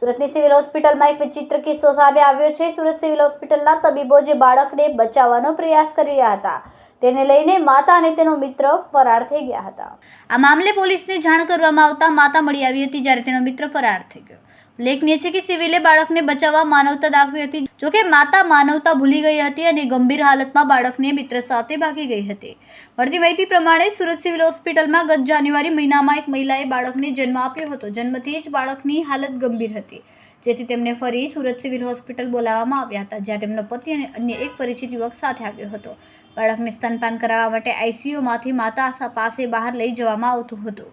સુરતની સિવિલ હોસ્પિટલમાં એક વિચિત્ર કિસ્સો સામે આવ્યો છે. સુરત સિવિલ હોસ્પિટલના તબીબો જે બાળકને બચાવવાનો પ્રયાસ કરી રહ્યા હતા, તેને લઈને માતા અને તેનો મિત્ર ફરાર થઈ ગયા હતા. આ મામલે પોલીસને જાણ કરવામાં આવતા માતા મળી આવી હતી જ્યારે તેનો મિત્ર ફરાર થઈ ગયો. ઉલ્લેખનીય છે કે સિવિલે બાળકને બચાવવા માનવતા દાખવી હતી જોકે માતા માનવતા ભૂલી ગઈ હતી અને ગંભીર હાલતમાં બાળકને મિત્ર સાથે ભાગી ગઈ હતી. મળતી માહિતી પ્રમાણે સુરત સિવિલ હોસ્પિટલમાં ગત જાન્યુઆરી મહિનામાં એક મહિલાએ બાળકને જન્મ આપ્યો હતો. જન્મથી જ બાળકની હાલત ગંભીર હતી. જેથી તેમને ફરી સુરત સિવિલ હોસ્પિટલ બોલાવવામાં આવ્યા હતા, જ્યાં તેમનો પતિ અને અન્ય એક પરિચિત યુવક સાથે આવ્યો હતો. બાળકને સ્તનપાન કરાવવા માટે આઈસીયુમાંથી માતા પાસે બહાર લઈ જવામાં આવતું હતું.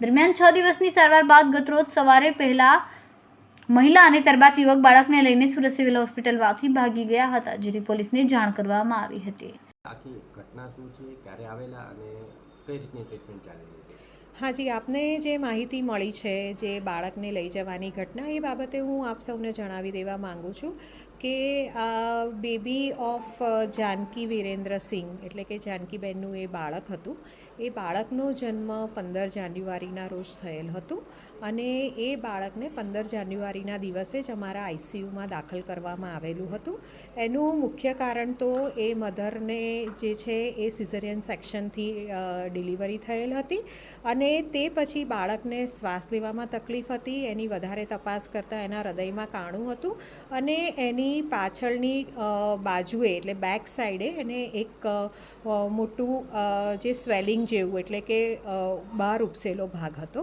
દરમિયાન છ દિવસની સારવાર બાદ ગતરોજ સવારે પહેલા મહિલા અને ત્યારબાદ યુવક બાળકને લઈને સુરત સિવિલ હોસ્પિટલમાંથી ભાગી ગયા હતા જેથી પોલીસને જાણ કરવામાં આવી હતી. આખી ઘટના શું છે? ક્યારે આવેલા અને કઈ રીતની ટ્રીટમેન્ટ ચાલી રહી છે? હાજી આપને જે માહિતી મળી છે જે બાળકને લઈ જવાની ઘટના એ બાબતે હું આપ સૌને જણાવી દેવા માગું છું કે બેબી ઓફ જાનકી વિરેન્દ્રસિંહ એટલે કે જાનકીબેનનું એ બાળક હતું. એ બાળકનો જન્મ પંદર જાન્યુઆરીના રોજ થયેલ હતું અને એ બાળકને પંદર જાન્યુઆરીના દિવસે જ અમારા આઈસીયુમાં દાખલ કરવામાં આવેલું હતું. એનું મુખ્ય કારણ તો એ મધરને જે છે એ સિઝરિયન સેક્શનથી ડિલિવરી થયેલ હતી અને તે પછી બાળકને શ્વાસ લેવામાં તકલીફ હતી, એની વધારે તપાસ કરતાં એના હૃદયમાં કાણું હતું અને એની પાછળની બાજુએ એટલે બેક સાઈડે એને એક મોટું જે સ્વેલિંગ જેવું એટલે કે બહાર ઉપસેલો ભાગ હતો.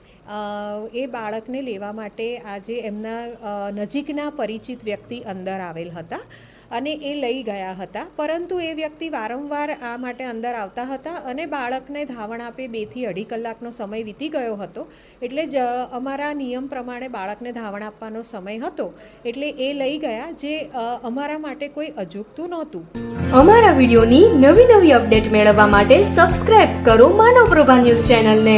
એ બાળકને લેવા માટે આજે એમના નજીકના પરિચિત વ્યક્તિ અંદર આવેલ હતા અને એ લઈ ગયા હતા. પરંતુ એ વ્યક્તિ વારંવાર આ માટે અંદર આવતા હતા અને બાળકને ધાવણ આપે બેથી અઢી કલાકનો સમય વીતી ગયો હતો. એટલે જ અમારા નિયમ પ્રમાણે બાળકને ધાવણ આપવાનો સમય હતો. એટલે એ લઈ ગયા જે અમારા માટે કોઈ અજુગતું નહોતું. અમારા વિડીયોની નવી નવી અપડેટ મેળવવા માટે સબસ્ક્રાઇબ કરો માનવ પ્રભા ન્યૂઝ ચેનલને.